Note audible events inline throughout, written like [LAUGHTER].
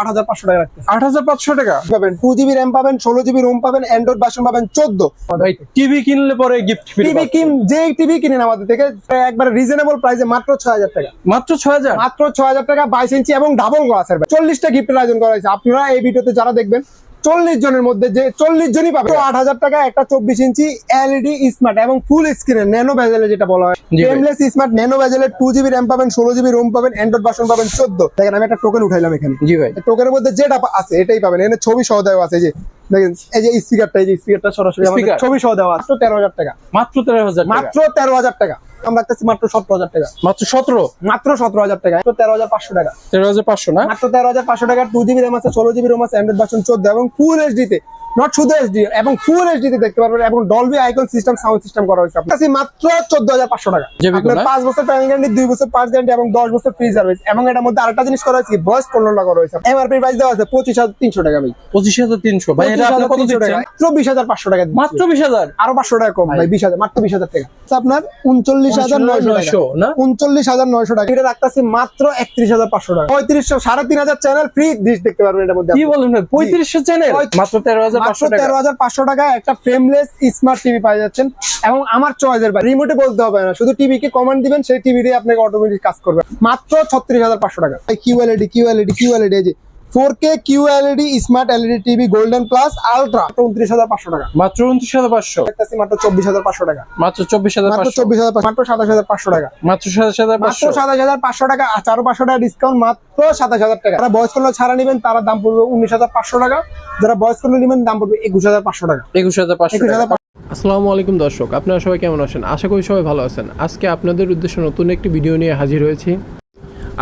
আট হাজার পাঁচশো টাকা রাখতেছি আট হাজার পাঁচশো টাকা? পাবেন টু জিবি র্যাম পাবেন ষোলো জিবি রোম পাবেন অ্যান্ড্রয়েড ভার্সন পাবেন চোদ্দ। ভাই টিভি কিনলে পরে গিফট টিভি কিন যে টিভি কিনেন আমাদের থেকে একবার রিজনেবল প্রাইসে মাত্র ছয় হাজার টাকা। মাত্র ছয় হাজার? মাত্র ছয় হাজার টাকা বাইশ ইঞ্চি এবং ডাবল গ্লাসের চল্লিশটা গিফটের আয়োজন করা হয়েছে। আপনারা এই ভিডিওতে যারা দেখবেন চল্লিশ জনের মধ্যে যে চল্লিশ জনই পাবে। আট হাজার টাকা একটা চব্বিশ ইঞ্চি এলইডি স্মার্ট এবং ফুল স্ক্রিনের ন্যানো ভেজালে যেটা বলা হয়। ভাই। স্মার্ট ন্যানো ভেজালে টু জিবি র্যাম পাবেন ষোলো জিবি রোম পাবেন অ্যান্ড্রয়েড ভার্সন পাবেন চোদ্দ। দেখেন আমি একটা টোকেন উঠাইলাম এখানে। জি ভাই। টোকেনের মধ্যে যেটা আছে এটাই পাবেন। এখানে ছবি সহ দেওয়া আছে যে দেখেন এই যে স্পিকারটা এই যে স্পিকারটা সরাসরি আমাদের ছবি সহ দেওয়া মাত্র তেরো হাজার টাকা। মাত্র তেরো হাজার টাকা? মাত্র তেরো হাজার টাকা। আমরা রাখতেছি মাত্র সতেরো হাজার টাকা। মাত্র সতেরো? মাত্র সতেরো হাজার টাকা তো তেরো হাজার পাঁচশো টাকা। তেরো হাজার পাঁচশো না? মাত্র তেরো হাজার পাঁচশো টাকা টু জিবি র্যাম আছে ষোলো জিবি রোম আছে Android ভার্সন চোদ্দ এবং ফুল এইচডি তে নট শুধু এইচডি এবং ফুল এইচডি তে দেখতে পারবেন এবং Dolby icon system sound system করা হয়েছে। আপনার কাছে মাত্র 14500 টাকা। আপনার 5 বছর প্যানেল গ্যারান্টি 2 বছর পার্টস গ্যারান্টি এবং 10 বছর ফ্রি সার্ভিস এবং এটার মধ্যে আরেকটা জিনিস করা হয়েছে ভয়েস কন্ট্রোলটা করা হয়েছে। এমআরপি প্রাইস দেওয়া আছে 25300 টাকা ভাই। 25300 ভাই এটা আপনি কত দিচ্ছেন? মাত্র 20500 টাকা মাত্র 20000 আরও 500 টাকা কম ভাই 20000 মাত্র 20000 টাকা। আচ্ছা আপনার 39900 টাকা। 39900 টাকা। এটা রাখতাছি মাত্র 31500 টাকা। 3500 3500 চ্যানেল ফ্রি দিস দেখতে পারবেন এটার মধ্যে কি বলেন 3500 চ্যানেল মাত্র 13000 তেরো হাজার পাঁচশো টাকা একটা ফ্রেমলেস স্মার্ট টিভি পাওয়া যাচ্ছেন। এবং আমার চয়েসের বাইরে রিমোটে বলতে হবে না শুধু কমান্ড দিবেন সেই আপনাকে অটোমেটিক কাজ করবে। মাত্র ছত্রিশ হাজার পাঁচশো টাকা। QLED QLED QLED four K QLED smart LED TV golden plus ultra. উনত্রিশ হাজার পাঁচশো টাকা। মাত্র উনত্রিশ হাজার পাঁচশো। মাত্র চব্বিশ হাজার পাঁচশো টাকা। মাত্র চব্বিশ হাজার মাত্র চব্বিশ হাজার মাত্র সাতাশ হাজার পাঁচশো টাকা। মাত্র সাতাশ হাজার মাত্র সাতাশ হাজার পাঁচশো টাকা আর চারো পাঁচশো টাকা ডিসকাউন্ট মাত্র সাতাশ হাজার টাকা। যারা বয়স করলে ছাড়া নেবেন তারা দাম পড়বে উনিশ হাজার পাঁচশো টাকা। যারা বয়স করলে নেবেন দাম পড়বে একুশ হাজার পাঁচশো টাকা। একুশ হাজার পাঁচশো একুশ হাজার আসসালামু আলাইকুম দর্শক আপনারা সবাই কেমন আছেন? আশা করি সবাই ভালো আছেন। আজকে আপনাদের উদ্দেশ্যে নতুন একটি ভিডিও নিয়ে হাজির হয়েছি।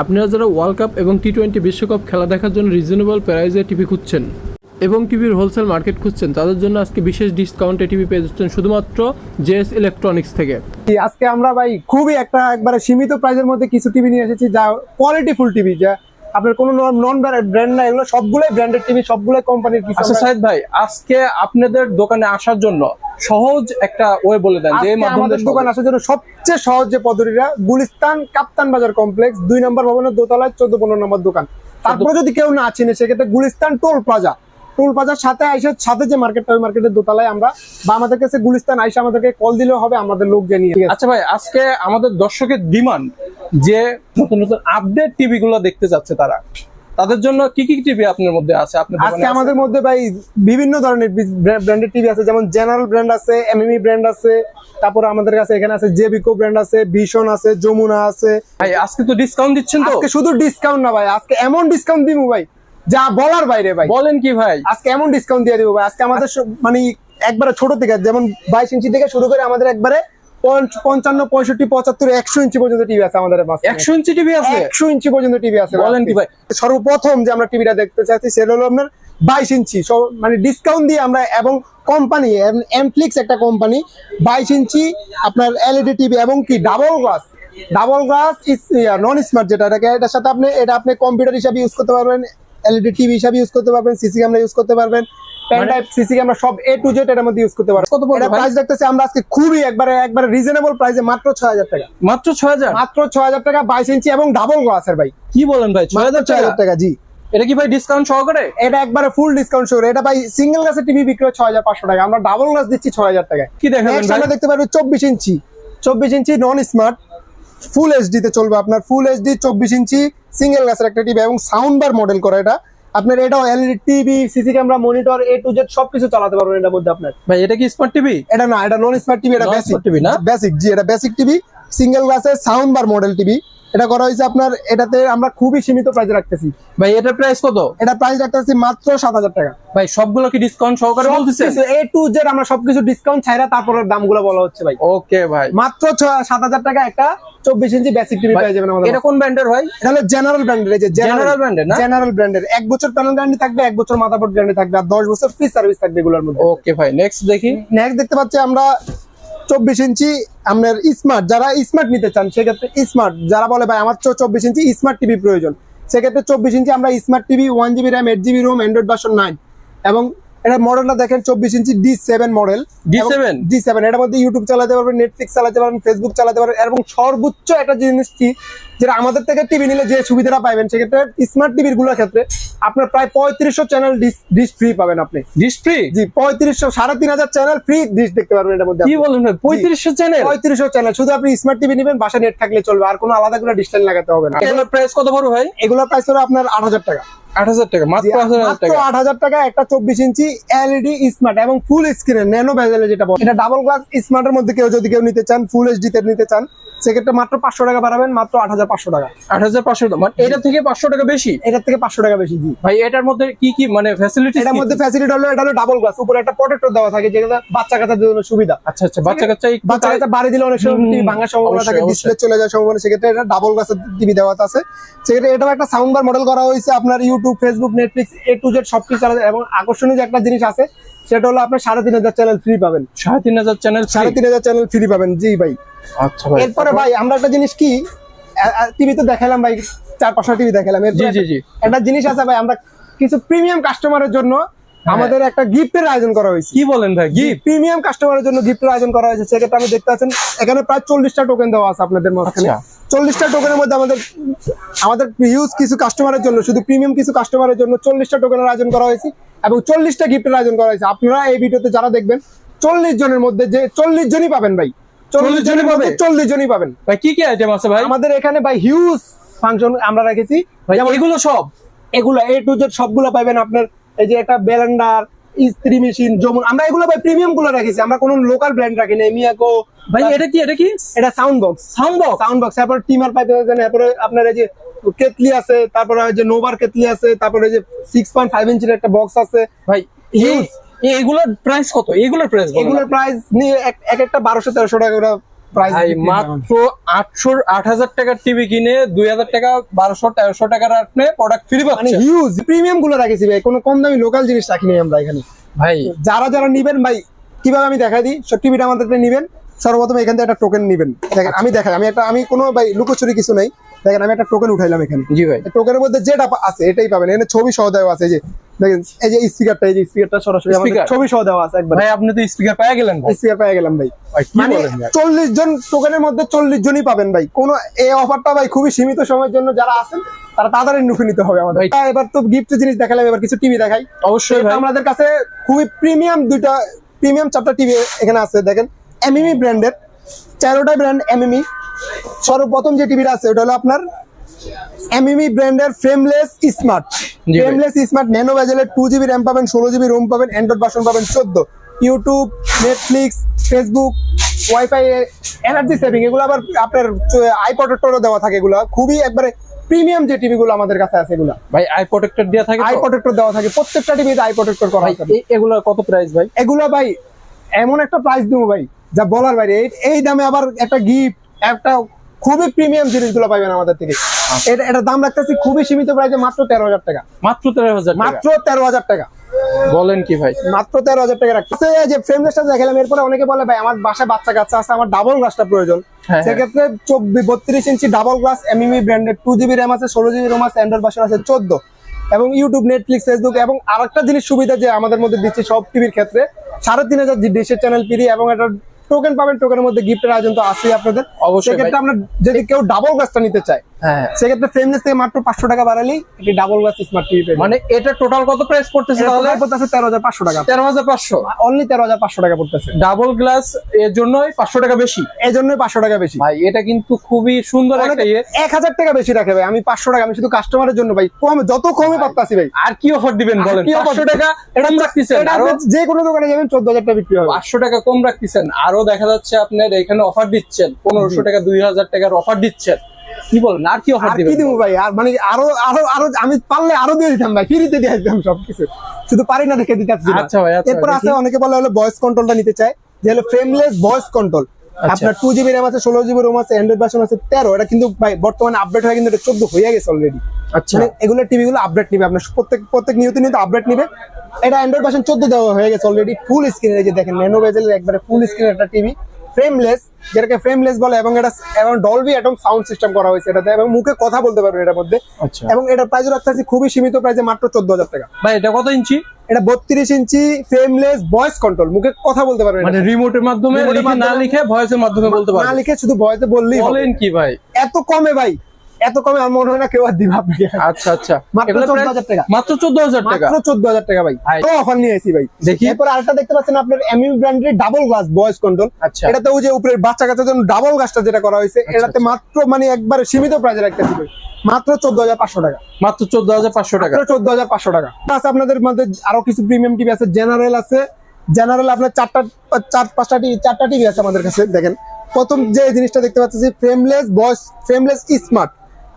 আপনারা যারা ওয়ার্ল্ড কাপ এবং টি টোয়েন্টি বিশ্বকাপ খেলা দেখার জন্য রিজনেবল প্রাইজে টিভি খুঁজছেন এবং টিভির হোলসেল মার্কেট খুঁজছেন, তাদের জন্য আজকে বিশেষ ডিসকাউন্টে টিভি পেয়ে যাচ্ছেন শুধুমাত্র জেএস ইলেকট্রনিক্স থেকে। আজকে আমরা ভাই খুবই একটা একবারে সীমিত প্রাইজের মধ্যে কিছু টিভি নিয়ে এসেছি, যা কোয়ালিটিফুল টিভি যা আপনার কোনো নন ব্র্যান্ড না এগুলো সবগুলোই ব্র্যান্ডেড টিভি সবগুলোই কোম্পানির কিছু আচ্ছা সাহেব ভাই আজকে আপনাদের দোকানে আসার জন্য সহজ একটা ওয়ে বলে দেন যে আমাদের দোকান আসার জন্য সবচেয়ে সহজ যে পদ্ধতিটা গুলিস্তান কাপ্তান বাজার কমপ্লেক্স দুই নম্বর ভবনের দোতলায় চোদ্দ পনেরো নম্বর দোকান। তারপরে যদি কেউ না চিনে সেক্ষেত্রে গুলিস্তান টোল প্লাজা। টোল বাজার সাথে আইসে সাথে যে মার্কেটটা ওই মার্কেটের দোতলায় আমরা বা আমাদের কাছে গুলিস্তান আইসে আমাদেরকে কল দিলেও হবে আমাদের লোক জানিয়ে আচ্ছা ভাই আজকে আমাদের দর্শকের ডিমান্ড যে নতুন নতুন আপডেট টিভি গুলো দেখতে যাচ্ছে তারা তাদের জন্য কি কি টিভি আপনার মধ্যে আছে? আপনার আজকে আমাদের মধ্যে ভাই বিভিন্ন ধরনের ব্র্যান্ডেড টিভি আছে যেমন জেনারেল ব্র্যান্ড আছে এমএমই ব্র্যান্ড আছে তারপরে আমাদের কাছে এখানে আছে জেবিকো ব্র্যান্ড আছে ভিশন আছে যমুনা আছে। ভাই আজকে তো ডিসকাউন্ট দিচ্ছেন তো? আজকে শুধু ডিসকাউন্ট না ভাই আজকে এমন ডিসকাউন্ট দিব ভাই যা বলার বাইরে ভাই। বলেন কি ভাই? আজকে এমন ডিসকাউন্ট দিয়ে দিব ভাই। আজকে আমাদের মানে একবারে ছোট থেকে যেমন বাইশ ইঞ্চি থেকে শুরু করে আমাদের একবারে পঞ্চ- পঞ্চান্ন পঁয়ষট্টি পঁচাত্তর একশো ইঞ্চি পর্যন্ত টিভি আছে আমাদের। একশো ইঞ্চি টিভি আছে? একশো ইঞ্চি পর্যন্ত টিভি আছে বলেন কি ভাই? সর্বপ্রথম যে আমরা টিভিটা দেখতে চাচ্ছি সেটা হলো আপনার বাইশ ইঞ্চি সব মানে ডিসকাউন্ট দিয়ে আমরা এবং কোম্পানি এমফ্লিক্স একটা কোম্পানি বাইশ ইঞ্চি আপনার এলইডি টিভি এবং কি double glass double glass non smart যেটা এটাকে এটার সাথে আপনি এটা আপনি কম্পিউটার হিসাবে ইউজ করতে পারবেন। এলইডি টিভি হিসাবে ইউজ করতে পারবেন সিসি ক্যামেরা ইউজ করতে পারবেন। পেন টাইপ সিসি ক্যামেরা সব এ টু জেড এটার মধ্যে ইউজ করতে পারবেন। কত পড়বে এটা প্রাইস দেখতেছি আমরা আজকে খুবই একবারে একবারে রিজনেবল প্রাইসে মাত্র ছয় হাজার টাকা। মাত্র ছয় হাজার? মাত্র ছয় হাজার টাকা বাইশ ইঞ্চি এবং ডাবল গ্লাসের ভাই। কি বলেন ভাই? ছয় হাজার ছয় হাজার টাকা টাকা জি। এটা কি ভাই ডিসকাউন্ট সহকারে? এটা একবারে ফুল ডিসকাউন্ট শুরু এটা ভাই সিঙ্গেল গ্লাসের টিভি বিক্রি হয় ছয় হাজার পাঁচশো টাকা আমরা ডাবল গ্লাস দিচ্ছি ছয় হাজার টাকায়। কি দেখাবেন ভাই? আমরা দেখতে পারব চব্বিশ ইঞ্চি। চব্বিশ ইঞ্চি নন স্মার্ট ফুল এইচডি তে চলবে আপনার ফুল এইচডি চব্বিশ ইঞ্চি সিঙ্গেল গ্লাসের একটা টিভি এবং সাউন্ড বার মডেল করা এটা। আপনার এটাও LED TV CC camera monitor A to Z সবকিছু চালাতে পারবেন এটার মধ্যে আপনার। ভাই এটা কি স্মার্ট টিভি এটা না এটা নন স্মার্ট টিভি এটা বেসিক টিভি না? বেসিক জি এটা বেসিক টিভি সিঙ্গেল গ্লাসের সাউন্ড বার মডেল টিভি এটা করা হয়েছে আপনার এটাতে আমরা খুবই সীমিত প্রাইসে রাখতেছি। ভাই এটার প্রাইস কত? এটা প্রাইস রাখতেছি মাত্র সাত হাজার টাকা। ভাই সবগুলো কি ডিসকাউন্ট সহকারে বলতেছেন? এ টু জেড আমরা সবকিছু ডিসকাউন্ট ছাইরা তারপরে দামগুলো বলা হচ্ছে ভাই। ওকে ভাই। মাত্র সাত হাজার টাকা একটা চব্বিশ ইঞ্চি বেসিক টিভি পেয়ে যাবেন আমাদের এটা কোন ব্র্যান্ডের ভাই? এটা হলো জেনারেল ব্র্যান্ডের এই যে brand এর না? জেনারেল ব্র্যান্ডের এক বছর প্যানেল গ্যারান্টি থাকবে এক বছর মাথাপট গ্যারান্টি থাকবে আর দশ বছর ফ্রি সার্ভিস থাকবে এগুলোর মধ্যে। ওকে ভাই নেক্সট দেখি। নেক্সট দেখতে পাচ্ছি আমরা চব্বিশ ইঞ্চি আপনার স্মার্ট যারা স্মার্ট নিতে চান সেক্ষেত্রে স্মার্ট যারা বলে ভাই আমার চব্বিশ ইঞ্চি স্মার্ট টিভি প্রয়োজন। সেক্ষেত্রে চব্বিশ ইঞ্চি আমরা smart TV one GB RAM eight GB ROM Android version nine এবং এটা মডেলটা দেখেন চব্বিশ inch D seven model D seven D seven এটার মধ্যে ইউটিউব চালাতে পারবেন নেটফ্লিক্স চালাতে পারবেন ফেসবুক চালাতে পারবেন এবং সর্বোচ্চ একটা জিনিস কি যেটা আমাদের থেকে টিভি নিলে যে সুবিধাটা পাবেন সেক্ষেত্রে স্মার্ট টিভিরগুলোর ক্ষেত্রে আপনার প্রায় পঁয়ত্রিশশো চ্যানেল ডিশ ফ্রি পাবেন আপনি। ডিশ ফ্রি জি পঁয়ত্রিশশো সাড়ে তিন হাজার চ্যানেল ফ্রি ডিশ দেখতে পারবেন এটার মধ্যে কি বলুন পঁয়ত্রিশশো চ্যানেল পঁয়ত্রিশশো চ্যানেল শুধু আপনি স্মার্ট টিভি নেবেন বাসা নেট থাকলে চলবে। আর কোনো আলাদা করে ডিশ লাগাতে হবে না। এগুলোর প্রাইস কত বড় হয় এগুলোর প্রাইস হলো আপনার আট হাজার টাকা। আট হাজার টাকা মাত্র আট হাজার মাত্র টাকা। আট হাজার টাকা একটা চব্বিশ ইঞ্চি এলইডি স্মার্ট এবং ফুল স্ক্রিনের ন্যানো ভেজেলে যেটা বলে। এটা ডাবল গ্লাস স্মার্টের মধ্যে কেউ যদি কেউ নিতে চান ফুল এইচডি তে নিতে চান সেক্ষেত্রে মাত্র টাকা বাড়াবেন মাত্র টাকা। মানে এটা থেকে পাঁচশো টাকা বেশি? এটার থেকে পাঁচশো টাকা বেশি জি। ভাই এটার মধ্যে কি কি মানে ফ্যাসিলিটি এটার মধ্যে ফ্যাসিলিটি হলো এটা হলো ডাবল গ্লাস উপরে একটা প্রোটেক্টর দেওয়া থাকে যেটা বাচ্চা জন্য সুবিধা। আচ্ছা আচ্ছা বাচ্চা কাচ্চা বাচ্চা কাচ্চা বাড়ি দিলে অনেক সময় হুম, টিভি ভাঙার সম্ভাবনা থাকে ডিসপ্লে চলে যাওয়ার সম্ভাবনা সেক্ষেত্রে এটা ডাবল গ্লাসের টিভি দেওয়া আছে। সেক্ষেত্রে এটাও একটা সাউন্ড বার মডেল করা হয়েছে আপনার YouTube Facebook Netflix A to Z সবকিছু চালাতে এবং আকর্ষণীয় যে একটা জিনিস আছে সেটা হলো আপনার সাড়ে তিন হাজার চ্যানেল ফ্রি পাবেন। সাড়ে তিন হাজার চ্যানেল সাড়ে তিন হাজার চ্যানেল ফ্রি পাবেন। জি ভাই। আচ্ছা ভাই। এরপরে ভাই আমরা একটা জিনিস কি টিভি তো দেখালাম ভাই চার পাঁচটা টিভি দেখালাম জি জি জি। একটা জিনিস আছে ভাই আমরা কিছু প্রিমিয়াম কাস্টমারের জন্য আমাদের একটা গিফটের আয়োজন করা হয়েছে। কি বলেন ভাই গিফট? প্রিমিয়াম কাস্টমারের জন্য গিফটের আয়োজন করা হয়েছে। সেক্ষেত্রে আপনি দেখতে পাচ্ছেন এখানে প্রায় চল্লিশটা টোকেন দেওয়া আছে আপনাদের মাঝখানে। আচ্ছা। চল্লিশটা টোকেনের মধ্যে আমাদের আমাদের হিউজ কিছু কাস্টমারের জন্য শুধু প্রিমিয়াম কিছু কাস্টমারের জন্য চল্লিশটা টোকেনের আয়োজন করা হয়েছে এবং চল্লিশটা গিফটের আয়োজন করা হয়েছে। আপনারা এই ভিডিওতে যারা দেখবেন চল্লিশ জনের মধ্যে যে চল্লিশ জনই পাবেন ভাই। চল্লিশ জনের জনই পাবে? চল্লিশ জনই পাবেন। ভাই কি কি আইটেম আছে ভাই? আমাদের এখানে ভাই হিউজ ফাংশন আমরা রেখেছি। এগুলো সব? এগুলো এ টু জেড সবগুলো পাবেন আপনার এই যে একটা ব্লেন্ডার ইস্ত্রি মেশিন যেমন আমরা এগুলো ভাই প্রিমিয়ামগুলো রেখেছি আমরা কোনো লোকাল ব্র্যান্ড রাখি না মিয়াকো ভাই এটা কি এটা কি? এটা sound box sound box sound box তারপর টিমার পাইপ আছে তারপরে আপনার এই যে কেতলি আছে তারপরে যে নোভার কেতলি আছে তারপরে এই যে সিক্স পয়েন্ট ফাইভ ইঞ্চির একটা বক্স আছে। ভাই. এই এগুলোর প্রাইস কত? এগুলোর প্রাইস এগুলোর প্রাইস নিয়ে এক- এক একটা বারোশো তেরোশো টাকা মাত্র আটশো আট হাজার টাকার টিভি কিনে দুই হাজার টাকা বারোশো তেরোশো টাকার আপনি প্রোডাক্ট ফ্রি মানে পাচ্ছেন হিউজ প্রিমিয়ামগুলো রাখেছি ভাই কোনো কম দামি লোকাল জিনিস রাখিনি আমরা এখানে। ভাই। যারা যারা নিবেন ভাই কীভাবে আমি দেখা দিই? সব টিভিটা আমাদের নিবেন সর্বপ্রথম এখান থেকে একটা টোকেন নিবেন। দেখেন আমি দেখাই আমি একটা আমি কোনো ভাই লুকোচুরি কিছু নাই। দেখেন আমি একটা টোকেন উঠাইলাম এখানে। জি ভাই। টোকেনের মধ্যে যেটা আছে এটাই পাবেন। এখানে ছবি সহ দেওয়া আছে যে দেখেন এই যে স্পিকারটা এই যে স্পিকারটা সরাসরি আমাদের ছবি সহ দেওয়া আছে একবার। ভাই আপনি তো স্পিকার পেয়ে গেলেন ভাই। স্পিকার পেয়ে গেলাম ভাই। মানে? চল্লিশ জন টোকেনের মধ্যে চল্লিশ জনই পাবেন ভাই। কোন এই অফারটা ভাই খুবই সীমিত সময়ের জন্য যারা আছেন তারা তাড়াতাড়ি নুফে নিতে হবে আমাদের। ভাই- এবার তো গিফট জিনিস দেখালাম এবার কিছু টিভি দেখাই। অবশ্যই ভাই। আমাদের কাছে খুবই প্রিমিয়াম দুইটা প্রিমিয়াম চারটা টিভি এখানে আছে দেখেন এমএমই ব্র্যান্ডের চারোটা ব্র্যান্ড এমএমই সর্বপ্রথম যে টিভিটা আছে ওটা হলো আপনার এমএমই ব্র্যান্ডের frameless smart frameless smart nano ভেজেলের two GB RAM পাবেন ষোলো জিবি রোম পাবেন অ্যান্ড্রয়েড ভার্সন পাবেন চোদ্দ। YouTube Netflix Facebook wifi energy saving এগুলো আবার আপনার আই প্রোটেক্টরও দেওয়া থাকে এগুলো। খুবই একবারে প্রিমিয়াম যে টিভি গুলো আমাদের কাছে আছে এগুলো। ভাই আই প্রোটেক্টর দেওয়া থাকে আই প্রোটেক্টর দেওয়া থাকে প্রত্যেকটা টিভিতে আই প্রোটেক্টর করা ভাই আছে। এ- এগুলোর কত প্রাইস ভাই? এগুলো ভাই এমন একটা প্রাইস দেবো ভাই যা বলার বাইরে। এই দামে আবার একটা গিফট একটা খুবই প্রিমিয়াম জিনিসগুলো পাবেন আমাদের থেকে। এটা এটা দাম রাখতেছি খুবই সীমিত প্রাইসে মাত্র তেরো হাজার টাকা। মাত্র তেরো হাজার মাত্র তেরো হাজার টাকা। বলেন কি ভাই? মাত্র তেরো হাজার টাকা রাখতেছে। যে ফ্রেমলেসটা দেখালাম এরপরে অনেকে বলে ভাই আমার বাসায় বাচ্চা কাচ্চা আছে আমার ডাবল গ্লাসটা প্রয়োজন। হ্যাঁ। সেক্ষেত্রে চব্বিশ বত্রিশ ইঞ্চি ডাবল গ্লাস এমএমই ব্র্যান্ডের টু জিবি র্যাম আছে ষোলো জিবি রোম আছে অ্যান্ড্রয়েড ভার্সন আছে চোদ্দ। এবং ইউটিউব নেটফ্লিক্স ফেসবুক এবং আরেকটা জিনিস সুবিধা যে আমাদের মধ্যে দিচ্ছে সব টিভির ক্ষেত্রে সাড়ে তিন হাজার ডিশের চ্যানেল ফ্রি এবং একটা টোকেন পাবেন টোকেনের মধ্যে গিফটের আয়োজন তো আছেই আপনাদের। অবশ্যই সেক্ষেত্রে আমরা যদি কেউ ডাবল গাছটা নিতে চায় হ্যাঁ। সেক্ষেত্রে ফ্রেমলেস থেকে মাত্র পাঁচশো টাকা বাড়ালেই একটি ডাবল গ্লাস স্মার্ট টিভি মানে এটা টোটাল কত প্রাইস পড়তেছে তাহলে? পড়তেছে তেরো হাজার পাঁচশো টাকা। তেরো হাজার পাঁচশো। অনলি তেরো হাজার পাঁচশো টাকা পড়তেছে। ডাবল গ্লাস এর জন্যই পাঁচশো টাকা বেশি? জন্যই পাঁচশো টাকা বেশি। ভাই এটা কিন্তু খুবই সুন্দর একটা ইয়ে। এক হাজার টাকা বেশি রাখে ভাই আমি পাঁচশো টাকা আমি শুধু কাস্টমারের জন্য ভাই কম যত কমে পাচ্ছি ভাই। আর কি অফার দিবেন বলেন? কি পাঁচশো টাকা কম রাখতেছেন যে কোনো দোকানে যাবেন চোদ্দ হাজার টাকা বিক্রি হবে। পাঁচশো টাকা কম রাখতেছেন আরও দেখা যাচ্ছে আপনার এখানে অফার দিচ্ছেন পনেরোশো টাকা দুই হাজার টাকার অফার দিচ্ছেন। কি বলেন আর কি অফার আর কি দিবেন? দিব ভাই? আর মানে আরও আরও আরও আমি পারলে আরও দিয়ে দিতাম ভাই ফ্রিতে দিয়ে দিতাম সবকিছু। শুধু পারি না দেখে দিতে আচ্ছা ভাই, আচ্ছা, এরপর আছে অনেকে বলে হলো ভয়েস কন্ট্রোলটা নিতে চায়। যে হলো ফ্রেমলেস ভয়েস কন্ট্রোল। আপনার টু জিবি র্যাম আছে ষোলো জিবি রোম আছে অ্যান্ড্রয়েড ভার্সন আছে তেরো। এটা কিন্তু ভাই বর্তমানে আপডেট হয়ে কিন্তু এটা চোদ্দ হয়ে গেছে অলরেডি আচ্ছা। মানে এগুলো টিভি গুলো আপডেট নিবে। আপনার প্রত্যেক প্রত্যেক নিয়ত নিয়ত আপডেট নিবে। এটা অ্যান্ড্রয়েড ভার্সন চোদ্দ দেওয়া হয়ে গেছে অলরেডি ফুল স্ক্রিন যে দেখেন ন্যানো বেজেলের একবারে ফুল স্ক্রিন একটা টিভি ফ্রেমলেস যেটাকে ফ্রেমলেস বলে এবং এটা এবং ডলবি এবং সাউন্ড সিস্টেম করা হয়েছে এটাতে এবং মুখে কথা বলতে পারবে এটার মধ্যে। আচ্ছা। এবং এটার প্রাইস রাখতেছি খুবই সীমিত প্রাইসে মাত্র চোদ্দ হাজার টাকা। ভাই এটা কত ইঞ্চি? এটা বত্রিশ ইঞ্চি ফ্রেমলেস ভয়েস কন্ট্রোল মুখে কথা বলতে পারবে মানে রিমোটের মাধ্যমে না লিখে ভয়েসের মাধ্যমে বলতে না লিখে শুধু ভয়েসে বললেই বলেন কি ভাই? এত কমে ভাই। এত কমে আমার মনে হয় না কেউ আর দিবে আপনাকে। আচ্ছা আচ্ছা। মাত্র এগুলো 14,000 টাকা। মাত্র চোদ্দ হাজার টাকা। মাত্র চোদ্দ হাজার টাকা ভাই। ভাই। অফার নিয়ে এসেছি ভাই। দেখি। এরপর আরেকটা দেখতে পাচ্ছেন আপনার এমইউ ব্র্যান্ডের ডাবল গ্লাস বয়েস কন্ট্রোল আচ্ছা। এটাতে ওই যে উপরে বাচ্চা কাচ্চার জন্য ডাবল গ্লাসটা যেটা করা হয়েছে এটাতে মাত্র মানে একবার সীমিত প্রাইজের একটা দিবে। মাত্র চোদ্দ হাজার পাঁচশো টাকা। মাত্র চোদ্দ হাজার পাঁচশো টাকা। চোদ্দ হাজার পাঁচশো টাকা। প্লাস আপনাদের মধ্যে আরও কিছু প্রিমিয়াম টিভি আছে জেনারেল আছে। জেনারেল আপনার চারটা চার পাঁচটা টিভি চারটা টিভি আছে আমাদের কাছে দেখেন। প্রথম যে জিনিসটা দেখতে পাচ্ছি ফ্রেমলেস বয়স ফ্রেমলেস স্মার্ট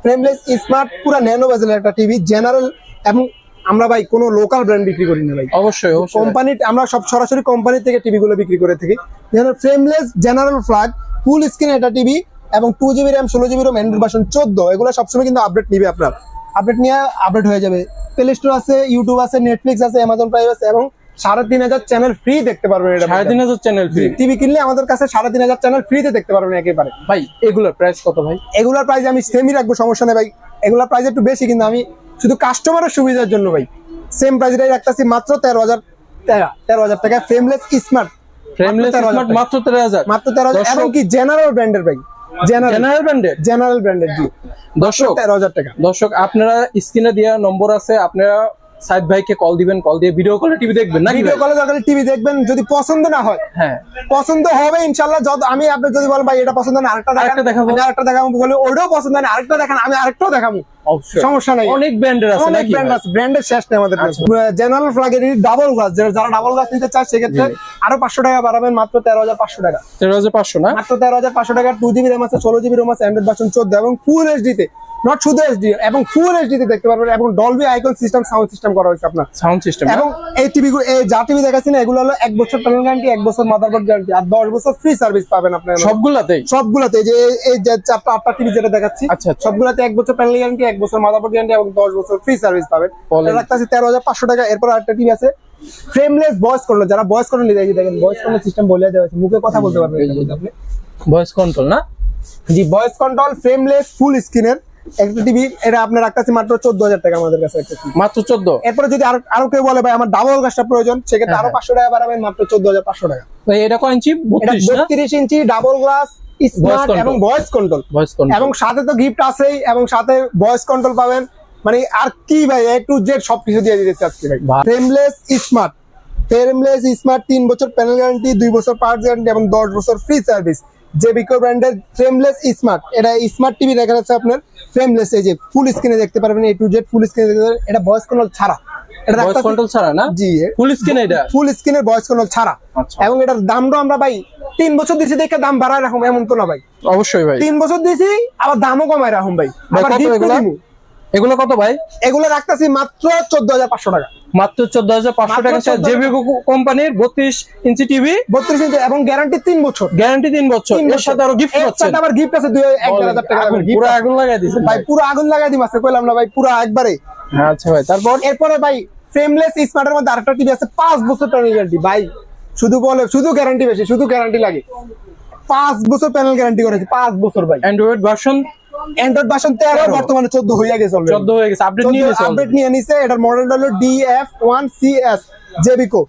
ফ্রেমলেস স্মার্ট পুরো ন্যানো বাজেলের একটা টিভি জেনারেল এবং আমরা ভাই কোনো লোকাল ব্র্যান্ড বিক্রি করি না ভাই। অবশ্যই কোম্পানি আমরা সব সরাসরি কোম্পানি থেকে টিভি গুলো বিক্রি করে থাকি। Frameless general flag full screen এটা টিভি এবং টু জিবি র্যাম ষোলো জিবি র্যাম অ্যান্ড্রয়েড ভার্সন চোদ্দ এগুলো সবসময় কিন্তু আপডেট নিবে আপনার। আপডেট নিয়ে আপডেট হয়ে যাবে। প্লে স্টোর আছে ইউটিউব আছে নেটফ্লিক্স আছে অ্যামাজন প্রাইম আছে এবং সাড়ে তিন হাজার চ্যানেল ফ্রি দেখতে পারবেন এটা সাড়ে তিন হাজার চ্যানেল ফ্রি টিভি কিনলে আমাদের কাছে সাড়ে তিন হাজার চ্যানেল ফ্রিতে দেখতে পারবেন একেবারে। ভাই এগুলোর প্রাইস কত ভাই? এগুলার প্রাইস আমি সেমই রাখব সমস্যা নেই ভাই। এগুলার প্রাইস একটু বেশি কিন্তু আমি শুধু কাস্টমারের সুবিধার জন্য ভাই। সেম প্রাইসটাই রাখতেছি মাত্র তেরো হাজার টাকা তেরো হাজার টাকা। ফ্রেমলেস স্মার্ট ফ্রেমলেস 13,000 স্মার্ট মাত্র তেরো হাজার। মাত্র তেরো হাজার। এবং কি জেনারেল ব্র্যান্ডের ভাই? জেনারেল জেনারেল ব্র্যান্ডের জেনারেল ব্র্যান্ডের জি। দর্শক তেরো হাজার টাকা। দর্শক আপনারা স্ক্রিনে দেওয়া নম্বর আছে আপনারা সাইদ ভাইকে কল দিবেন কল দিয়ে ভিডিও কলে টিভি দেখবেন নাকি ভিডিও কলে দরকার টিভি দেখবেন যদি পছন্দ না হয় হ্যাঁ। পছন্দ হবে ইনশাল্লাহ যত আমি আপনি যদি বলেন ভাই এটা পছন্দ না আরেকটা আরেকটা দেখাবো। আমি আরেকটা দেখাবো বলে ওটাও পছন্দ না আরেকটা দেখান আমি আরেকটাও দেখাবো। সমস্যা নাই। অনেক ব্র্যান্ডের আছে অনেক নাকি ব্র্যান্ড আছে ব্র্যান্ডের শেষ নেই আমাদের জেনারেল ফ্ল্যাগের ডাবল গ্লাস যারা ডাবল গ্লাস নিতে চায় সেক্ষেত্রে আরও পাঁচশো টাকা বাড়াবেন মাত্র তেরো হাজার পাঁচশো টাকা। তেরো হাজার পাঁচশো না? মাত্র তেরো হাজার পাঁচশো টাকা টু জিবি র্যাম আছে ষোলো জিবি রোম আছে অ্যান্ড্রয়েড ভার্সন চোদ্দ এবং ফুল এইচডি তে। নট শুধু এইচডি এবং ফুল এইচডি তে দেখতে পারবেন এবং Dolby icon system sound system করা হয়েছে আপনার। সাউন্ড সিস্টেম এবং এই টিভি এই যা টিভি দেখাচ্ছি না এগুলো হলো এক বছর প্যানেল গ্যারান্টি এক বছর মাদারবোর্ড গ্যারান্টি আর দশ বছর ফ্রি সার্ভিস পাবেন আপনার। সবগুলাতেই? সবগুলাতে যে এই- যে চারটা আটটা টিভি যেটা দেখাচ্ছি আচ্ছা, আচ্ছা। সবগুলাতে এক বছর প্যানেল গ্যারান্টি এক বছর মাদারবোর্ড গ্যারান্টি এবং দশ বছর ফ্রি সার্ভিস পাবেন। রাখতে আছে তেরো হাজার পাঁচশো টাকা এরপর আরেকটা টিভি আছে ফ্রেমলেস ভয়েস কন্ট্রোল যারা ভয়েস কন্ট্রোল নিতে দেখেন ভয়েস কন্ট্রোল সিস্টেম বলে দেওয়া আছে মুখে কথা বলতে পারবেন আপনি। ভয়েস কন্ট্রোল না? জি ভয়েস কন্ট্রোল ফ্রেমলেস ফুল স্ক্রিনের একটা টিভি এটা আপনার রাখতেছি মাত্র চোদ্দ হাজার টাকা আমাদের কাছে মাত্র চোদ্দ? এরপরে যদি আরও আরও কেউ বলে ভাই আমার ডাবল গাছটা প্রয়োজন সেক্ষেত্রে আরও হ্যাঁ। পাঁচশো টাকা বাড়াবেন মাত্র চোদ্দ হাজার পাঁচশো টাকা। এটা কয় ইঞ্চি বত্রিশ ইঞ্চি ডাবল গ্লাস স্মার্ট এবং ভয়েস কন্ট্রোল এবং সাথে তো গিফট আছেই এবং সাথে ভয়েস কন্ট্রোল পাবেন। মানে আর কি ভাই এ টু জেড সবকিছু দিয়ে দিতেছে আজকে ভাই। ফ্রেমলেস স্মার্ট ফ্রেমলেস স্মার্ট তিন বছর প্যানেল গ্যারান্টি দুই বছর পার্টস গ্যারান্টি এবং দশ বছর ফ্রি সার্ভিস যে বিকো ব্র্যান্ডের ফ্রেমলেস স্মার্ট এটা স্মার্ট টিভি দেখা যাচ্ছে আপনার। ফ্রেমলেস এই যে ফুল স্ক্রিনে দেখতে পারবেন এ টু জেড ফুল স্ক্রিনে দেখতে পারবেন। এটা ভয়েস কন্ট্রোল ছাড়া। এটা ভয়েস কন্ট্রোল ছাড়া না? জি ফুল স্ক্রিন এটা? ফুল স্ক্রিনের ভয়েস কন্ট্রোল ছাড়া। আচ্ছা। এবং এটার দামটাও আমরা ভাই তিন বছর দিছি দেখে দাম বাড়ায় রাখুন এমন তো না ভাই। অবশ্যই ভাই। তিন বছর দিছি আবার দামও কমায় রাখুন ভাই। আবার এগুলা? কত ভাই? এগুলো রাখতেছি মাত্র চোদ্দ হাজার পাঁচশো টাকা। মাত্র চোদ্দ হাজার পাঁচশো টাকা। 14,000 জেবিকো কোম্পানির বত্রিশ ইঞ্চি টিভি বত্রিশ ইঞ্চি এবং গ্যারান্টি তিন বছর। গ্যারান্টি তিন বছর। এর সাথে আরও গিফট পাচ্ছেন আবার গিফট আছে দুই এক হাজার টাকা পুরো আগুন লাগাই দিয়েছেন ভাই পুরো আগুন লাগাই দিম আছে কইলাম না ভাই পুরো একবারে। হ্যাঁ আচ্ছা ভাই তারপর? এরপরে ভাই ফ্রেমলেস স্মার্টের মধ্যে আরেকটা টিভি আছে পাঁচ বছর প্যানেল গ্যারান্টি ভাই শুধু বলে শুধু গ্যারান্টি বেশি শুধু গ্যারান্টি লাগে। পাঁচ বছর প্যানেল গ্যারান্টি করেছে পাঁচ বছর ভাই। অ্যান্ড্রয়েড ভার্সন অ্যান্ড্রয়েড ভার্সন তেরো বর্তমানে চোদ্দ হয়ে গেছে অলরেডি 14 হয়ে গেছে আপডেট নিয়ে নিছে আপডেট নিয়ে নিছে এটার মডেল হলো ডিএফ ওয়ান জেবিকো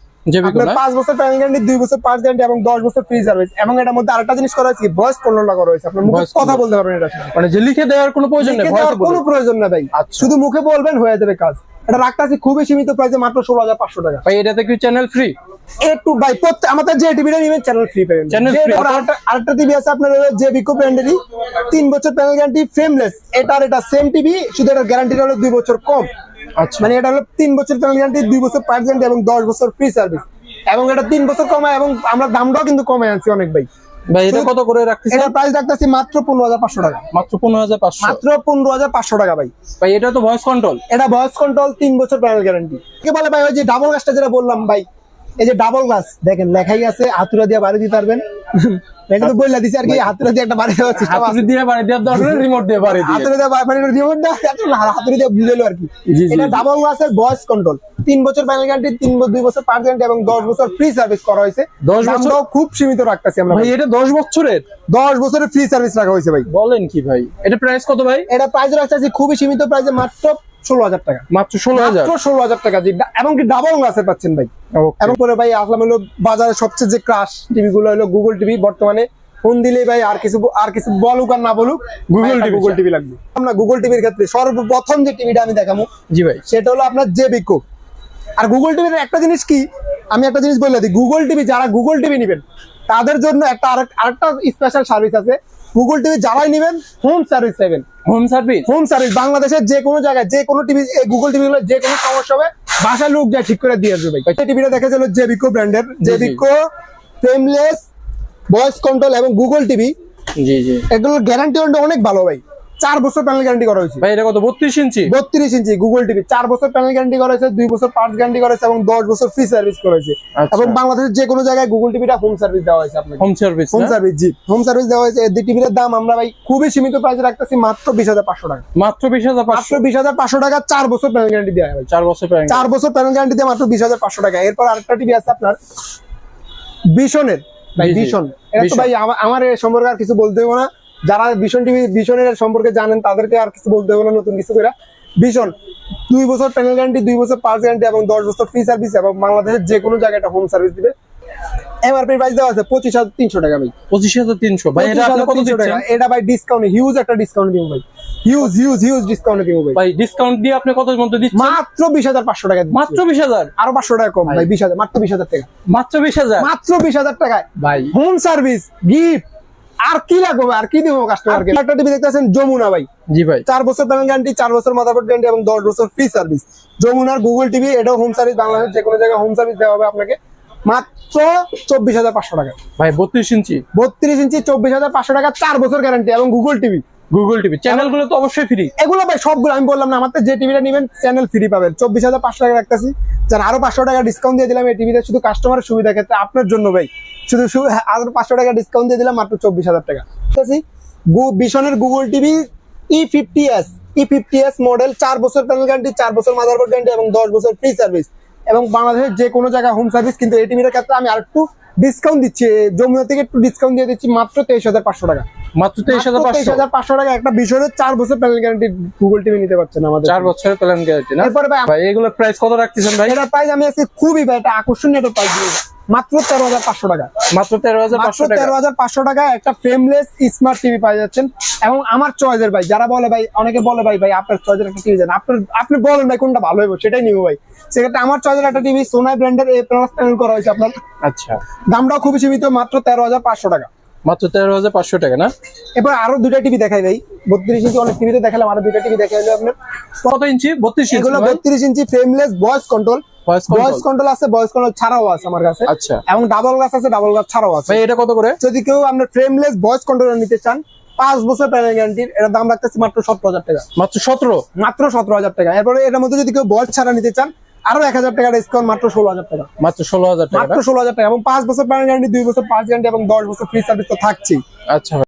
না? পাঁচ বছর প্যানেল গ্যারান্টি দুই বছর পাঁচ গ্যারান্টি এবং দশ বছর ফ্রি সার্ভিস এবং এটার মধ্যে আরেকটা জিনিস করা হয়েছে ভয়েস কন্ট্রোলটা করা হয়েছে। আপনার মুখে কথা বলতে পারবেন এটা। মানে যে লিখে দেওয়ার কোনো প্রয়োজন নেই কোনো প্রয়োজন না ভাই। আচ্ছা। শুধু মুখে বলবেন হয়ে যাবে কাজ। এটা রাখতেছি খুবই সীমিত প্রাইসে মাত্র ষোলো হাজার পাঁচশো টাকা। ভাই এটাতে কি চ্যানেল ফ্রি একটু ভাই প্রত্যেক আমাদের যে টিভিটা নিবেন চ্যানেল ফ্রি পাবেন free, আর আরেকটা- টিভি আছে আপনার যে বিকো ব্র্যান্ডেরই তিন বছর প্যানেল গ্যারান্টি ফ্রেমলেস এটা আর এটা সেম টিভি শুধু এটার গ্যারান্টি হলো দুই বছর কম। আচ্ছা। মানে এটা হলো তিন বছর প্যানেল গ্যারান্টি দুই বছর পার্ট গ্যারান্টি এবং দশ বছর ফ্রি সার্ভিস এবং এটা তিন বছর কমায় এবং আমরা দামটাও কিন্তু কমে আনছি অনেক ভাই। ভাই এটা কত করে রাখতেছেন? প্রাইস রাখতেছি মাত্র পনেরো হাজার পাঁচশো টাকা। মাত্র পনেরো হাজার পাঁচশো। মাত্র পনেরো হাজার পাঁচশো টাকা ভাই। ভাই এটা তো ভয়েস কন্ট্রোল এটা ভয়েস কন্ট্রোল তিন বছর প্যানেল গ্যারান্টি কে বলে ভাই ওই যে ডাবল গাছটা যেটা বললাম ভাই এই যে ডাবল গ্লাস দেখেন লেখাই আছে হাতুড়া দিয়ে বাড়ি দিতে পারবেন। [LAUGHS] এটা তো বললা দিছি আর কি হাতুড়া দিয়ে একটা বাড়ি দেওয়ার চেষ্টা হাতুড়ি দিয়ে বাড়ি দেওয়ার দরকার রিমোট দিয়ে বাড়ি দিয়ে। হাতুড়ি দিয়ে বা- রিমোট না হাতুড়ি দিয়ে বুঝেলো আর কি। জি, জি, এটা ডাবল গ্লাসের ভয়েস কন্ট্রোল তিন বছর প্যানেল গ্যারান্টি তিন দুই বছর গ্যারান্টি এবং দশ বছর ফ্রি সার্ভিস করা হয়েছে। 10 বছর? খুব সীমিত রাখতেছি আমরা ভাই। এটা দশ বছরের? দশ বছরের ফ্রি সার্ভিস রাখা হয়েছে ভাই। বলেন কি ভাই এটা প্রাইস কত ভাই? এটা প্রাইস রাখতেছি খুবই সীমিত প্রাইসে মাত্র ষোলো হাজার টাকা। মাত্র ষোলো হাজার? ষোলো হাজার টাকা জি এবং কি ডাবল গ্লাসে পাচ্ছেন ভাই। এবং পরে ভাই আসলাম হলো বাজারে সবচেয়ে যে ক্রাশ টিভি গুলো হলো গুগল টিভি বর্তমানে ফোন দিলেই ভাই আর কিছু আর কিছু বলুক আর না বলুক Google TV গুগল টিভি লাগবে। আমরা গুগল টিভির ক্ষেত্রে সর্বপ্রথম যে টিভিটা আমি দেখাবো জি ভাই। সেটা হলো আপনার জে বিকো আর গুগল টিভির একটা জিনিস কি আমি একটা জিনিস বলে দিই গুগল টিভি যারা গুগল টিভি নেবেন তাদের জন্য একটা আরেকটা স্পেশাল সার্ভিস আছে গুগল টিভি যারাই নেবেন হোম সার্ভিস নেবেন। হোম সার্ভিস হোম সার্ভিস বাংলাদেশের যে কোনো জায়গায় যে কোনো টিভি গুগল টিভি গুলো যে কোনো সমস্যা হবে বাসার লোক যা ঠিক করে দিয়ে আসবে ভাই। এই টিভিটা দেখা গেল জেবিকো ব্র্যান্ডের জেবিকো ফ্রেমলেস ভয়েস কন্ট্রোল এবং গুগল টিভি জি জি। এগুলোর গ্যারান্টি অনেক ভালো ভাই। চার বছর প্যানেল গ্যারান্টি করা হয়েছে। ভাই এটা কত? বত্রিশ ইঞ্চি? বত্রিশ ইঞ্চি গুগল টিভি চার বছর প্যানেল গ্যারান্টি করা হয়েছে দুই বছর পার্টস গ্যারান্টি করা হয়েছে এবং দশ বছর ফ্রি সার্ভিস করা হয়েছে। আচ্ছা। এবং বাংলাদেশের যে কোনো জায়গায় গুগল টিভিটা হোম সার্ভিস দেওয়া হয়েছে আপনাকে। হোম সার্ভিস হোম সার্ভিস জি। হোম সার্ভিস দেওয়া হয়েছে। এই টিভির দাম আমরা ভাই খুবই সীমিত প্রাইসে রাখতেছি মাত্র বিশ হাজার পাঁচশো টাকা। মাত্র বিশ হাজার মাত্র পাঁচশো বিশ হাজার পাঁচশো টাকা চার বছর প্যানেল গ্যারান্টি দেওয়া হয় চার বছর প্রায় চার বছর প্যানেল গ্যারান্টি দিয়ে মাত্র বিশ হাজার পাঁচশো টাকা। এরপর আরেকটা টিভি আছে আপনার বিশনের ভাই। বিশন এটা তো ভাই আমার সম্পর্কে আর কিছু বলতে হবে না। যারা ভীষণ টিভি ভীষণের সম্পর্কে জানেন তাদেরকে আর কিছু বলতে হবে না নতুন কিছু করে ভীষণ দুই বছর প্যানেল গ্যারান্টি দুই বছর পার্স গ্যারান্টি এবং দশ বছর ফ্রি সার্ভিস এবং বাংলাদেশের যে কোনো জায়গায় হোম সার্ভিস দিবে। এমআরপি প্রাইস দেওয়া আছে পঁচিশ হাজার তিনশো টাকা ভাই। পঁচিশ হাজার তিনশো। ভাই এটা আপনি কত দিচ্ছেন। এটা ভাই ডিসকাউন্ট হিউজ একটা ডিসকাউন্ট দিব ভাই। হিউজ হিউজ হিউজ ডিসকাউন্ট দিব ভাই। ভাই ডিসকাউন্ট দিয়ে আপনি কত মধ্যে দিচ্ছেন? মাত্র বিশ হাজার পাঁচশো টাকা দিচ্ছি। মাত্র বিশ হাজার? আরও পাঁচশো টাকা কম ভাই বিশ হাজার মাত্র বিশ হাজার টাকা। মাত্র বিশ হাজার? মাত্র বিশ হাজার টাকায় ভাই। হোম সার্ভিস গিফট আর কি লাগবে আর কি দিব কাস্টমারকে একটা টিভি দেখতেছেন যমুনা ভাই। জি ভাই। চার বছর প্যানেল গ্যারান্টি চার বছর মাদারবোর্ড গ্যারান্টি এবং দশ বছর ফ্রি সার্ভিস যমুনার গুগল টিভি এটাও হোম সার্ভিস বাংলাদেশের যে কোনো জায়গায় হোম সার্ভিস দেওয়া হবে আপনাকে। মাত্র চব্বিশ হাজার পাঁচশো টাকা। ভাই বত্রিশ ইঞ্চি। বত্রিশ ইঞ্চি চব্বিশ হাজার পাঁচশো টাকা চার বছর গ্যারান্টি এবং গুগল টিভি গুগল টিভি চ্যানেলগুলো তো অবশ্যই ফ্রি এগুলো ভাই সবগুলো আমি বললাম না আমার যে টিভিটা নেবেন চ্যানেল ফ্রি পাবেন। চব্বিশ হাজার পাঁচশো টাকা রাখতেছি। যার আরও পাঁচশো টাকা ডিসকাউন্ট দিয়ে দিলাম এই টিভিতে শুধু কাস্টমারের সুবিধা ক্ষেত্রে আপনার জন্য ভাই। শুধু শু- হ্যাঁ, আরও পাঁচশো টাকা ডিসকাউন্ট দিয়ে দিলাম মাত্র চব্বিশ হাজার টাকা। ঠিক আছে? বিশনের Google TV E fifty S E fifty S model চার বছর প্যানেল গ্যারান্টি চার বছর মাদারবোর্ড গ্যারান্টি এবং দশ বছর ফ্রি সার্ভিস এবং বাংলাদেশের যে কোনো জায়গায় হোম সার্ভিস কিন্তু এই টিভিটার ক্ষেত্রে আমি আর একটু ডিসকাউন্ট দিচ্ছি যমুনা থেকে একটু ডিসকাউন্ট দিয়ে দিচ্ছি মাত্র তেইশ হাজার পাঁচশো টাকা। মাত্র তেইশ হাজার তেইশ হাজার পাঁচশো টাকা একটা বিষয়ের চার বছর প্যানেল গ্যারান্টি গুগল টিভি নিতে পারছেন আমাদের। চার বছরের প্ল্যান গ্যারান্টি না? এরপরে ভাই এগুলোর প্রাইস কত রাখতেছেন ভাই? এটা প্রাইস আমি আজকে খুবই ভাই এটা আকর্ষণীয় একটা প্রাইস মাত্র তেরো হাজার পাঁচশো টাকা। মাত্র তেরো হাজার পাঁচশো টাকা। তেরো হাজার পাঁচশো টাকা একটা ফ্রেমলেস স্মার্ট টিভি পাই যাচ্ছেন। এবং আমার চয়েসের ভাই যারা বলে ভাই অনেকে বলে ভাই ভাই আপনার চয়েসের একটা টিভি আপনার আপনি বলেন ভাই কোনটা ভালো হবে সেটাই নিবো ভাই। সেক্ষেত্রে আমার চয়েসের একটা টিভি সোনাই ব্র্যান্ডের এ প্লাস প্যানেল করা হয়েছে আপনার। আচ্ছা। দামটাও খুবই সীমিত মাত্র তেরো হাজার পাঁচশো টাকা। মাত্র তেরো হাজার পাঁচশো টাকা না? এবার আরও দুটা টিভি দেখাই ভাই। বত্রিশ ইঞ্চি অনেক টিভিতে দেখালাম আরও দুটা টিভি দেখাই আপনার। কত ইঞ্চি বত্রিশ ইঞ্চি এগুলো বত্রিশ inch frameless voice control voice voice control আছে ভয়েস কন্ট্রোল ছাড়াও আছে আমার কাছে। আচ্ছা। এবং ডাবল গ্লাস আছে ডাবল গ্লাস ছাড়াও আছে। এটা কত করে? যদি কেউ আপনার ফ্রেমলেস ভয়েস কন্ট্রোলার নিতে চান পাঁচ বছর প্যানেল গ্যারান্টির দাম রাখতেছে মাত্র সতেরো হাজার টাকা। মাত্র সতেরো? মাত্র সতেরো হাজার টাকা। এরপরে এটার মধ্যে যদি কেউ ভয়েস ছাড়া নিতে চান আরও এক হাজার টাকা ডিসকাউন্ট মাত্র ষোলো হাজার টাকা। মাত্র ষোলো হাজার টাকা? মাত্র ষোলো হাজার টাকা। এবং পাঁচ বছর প্যানেল গ্যারান্টি দুই বছর পাঁচ গ্যারান্টি এবং দশ বছর ফ্রি সার্ভিস তো থাকছেই। আচ্ছা